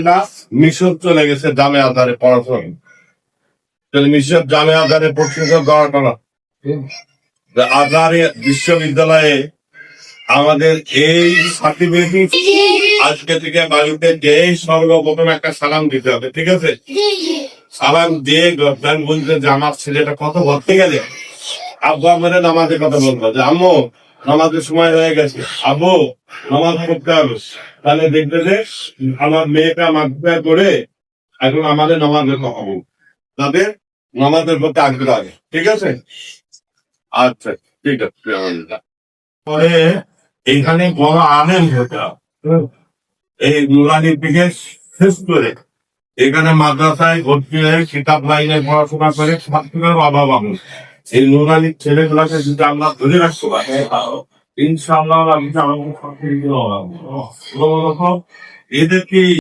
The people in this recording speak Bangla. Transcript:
না মিশর চলে গেছে জামে আধারে পড়াশোনা। তাহলে মিশর জামে আধারে করা আধারে বিশ্ববিদ্যালয়ে আমাদের এই সার্টিফিকেট আজকে থেকে বাড়িতে যে সর্বপ্রথম একটা সালাম দিতে হবে ঠিক আছে? সালাম দিয়ে গর্দান বলতে যে আমার ছেলেটা কত ভর্তি গেলে আব্বু আমাদের নামাজের কথা বলব যে আম্মু নামাজের সময় হয়ে গেছে। আব্বু নামাজ পড়তে হবে। তাহলে দেখবে যে আমার মেয়েটা মাধ্যমে করে এখন আমাদের নামাজের বলব তাদের নামাজের প্রতি আগ্রহ আছে ঠিক আছে? আচ্ছা ঠিক আছে। পরে এখানে বড় আনন্দ হতে এই নুরানি থেকে শেষ করে এখানে মাদ্রাসায় ভর্তি হয়ে কিতাব লাইনে পড়াশোনা করে ছাত্রের অভাব আমি এই নুরানি ছেলেগুলাকে যদি আমরা ধরে রাখতে পারি ইনশাআল্লাহ আমি আমাদের এদেরকে